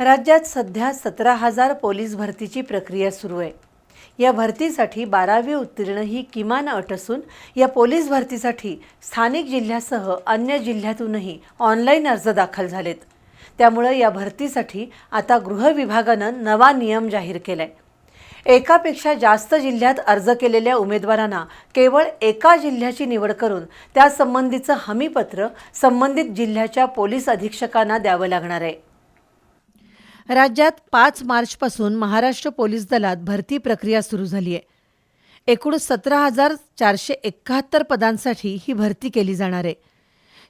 राज्यात सध्या सतरा हजार पोलीस भरतीची प्रक्रिया सुरू आहे. या भरतीसाठी बारावी उत्तीर्ण ही किमान अट असून या पोलीस भरतीसाठी स्थानिक जिल्ह्यासह अन्य जिल्ह्यातूनही ऑनलाईन अर्ज दाखल झालेत. त्यामुळं या भरतीसाठी आता गृह विभागानं नवा नियम जाहीर केलाय. एकापेक्षा जास्त जिल्ह्यात अर्ज केलेल्या उमेदवारांना केवळ एका जिल्ह्याची निवड करून त्यासंबंधीचं हमीपत्र संबंधित जिल्ह्याच्या पोलीस अधीक्षकांना द्यावं लागणार आहे. राज्यात पाच मार्चपासून महाराष्ट्र पोलीस दलात भरती प्रक्रिया सुरू झाली आहे एकूण सतरा हजार चारशे एकाहत्तर पदांसाठी ही भरती केली जाणार आहे.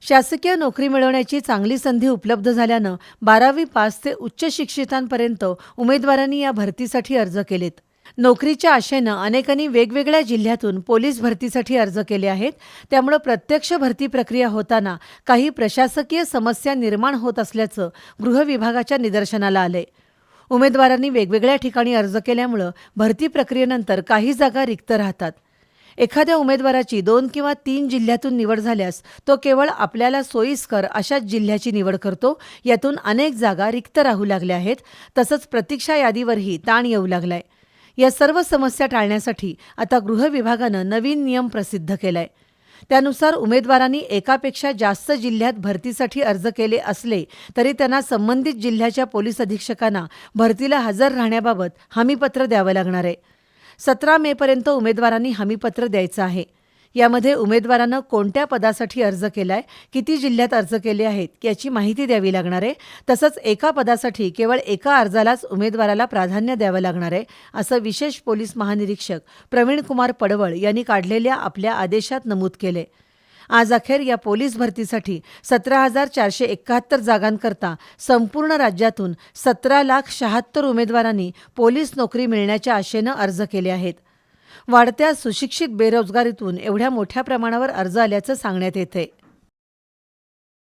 शासकीय नोकरी मिळवण्याची चांगली संधी उपलब्ध झाल्यानं बारावी पास ते उच्च शिक्षितांपर्यंत उमेदवारांनी या भरतीसाठी अर्ज केलेत. नोकरीच्या आशेनं अनेकांनी वेगवेगळ्या जिल्ह्यातून पोलीस भरतीसाठी अर्ज केले आहेत. त्यामुळं प्रत्यक्ष भरती प्रक्रिया होताना काही प्रशासकीय समस्या निर्माण होत असल्याचं गृह विभागाच्या निदर्शनाला आलंय. उमेदवारांनी वेगवेगळ्या ठिकाणी अर्ज केल्यामुळं भरती प्रक्रियेनंतर काही जागा रिक्त राहतात. एखाद्या उमेदवाराची दोन किंवा तीन जिल्ह्यातून निवड झाल्यास तो केवळ आपल्याला सोयीस्कर अशाच जिल्ह्याची निवड करतो. यातून अनेक जागा रिक्त राहू लागल्या आहेत. तसंच प्रतीक्षा यादीवरही ताण येऊ लागलाय. या सर्व समस्या टाळण्यासाठी आता गृह विभागानं नवीन नियम प्रसिद्ध केलाय. त्यानुसार उमेदवारांनी एकापेक्षा जास्त जिल्ह्यात भरतीसाठी अर्ज केले असले तरी त्यांना संबंधित जिल्ह्याच्या पोलीस अधीक्षकांना भरतीला हजर राहण्याबाबत हमीपत्र द्यावं लागणार आहे. सतरा मेपर्यंत उमेदवारांनी हमीपत्र द्यायचं आहे. यामध्ये उमेदवारानं कोणत्या पदासाठी अर्ज केलाय किती जिल्ह्यात अर्ज केले आहेत याची माहिती द्यावी लागणार आहे. तसंच एका पदासाठी केवळ एका अर्जालाच उमेदवाराला प्राधान्य द्यावं लागणार आहे असं विशेष पोलीस महानिरीक्षक प्रवीण कुमार पडवळ यांनी काढलेल्या आपल्या आदेशात नमूद केले आज अखेर या पोलीस भरतीसाठी सतरा हजार चारशे एकाहत्तर जागांकरता संपूर्ण राज्यातून सतरा लाख शहात्तर उमेदवारांनी पोलीस नोकरी मिळण्याच्या आशेनं अर्ज केले आहेत. वाढत्या सुशिक्षित बेरोजगारीतून एवढ्या मोठ्या प्रमाणावर अर्ज आल्याचं सांगण्यात येतंय.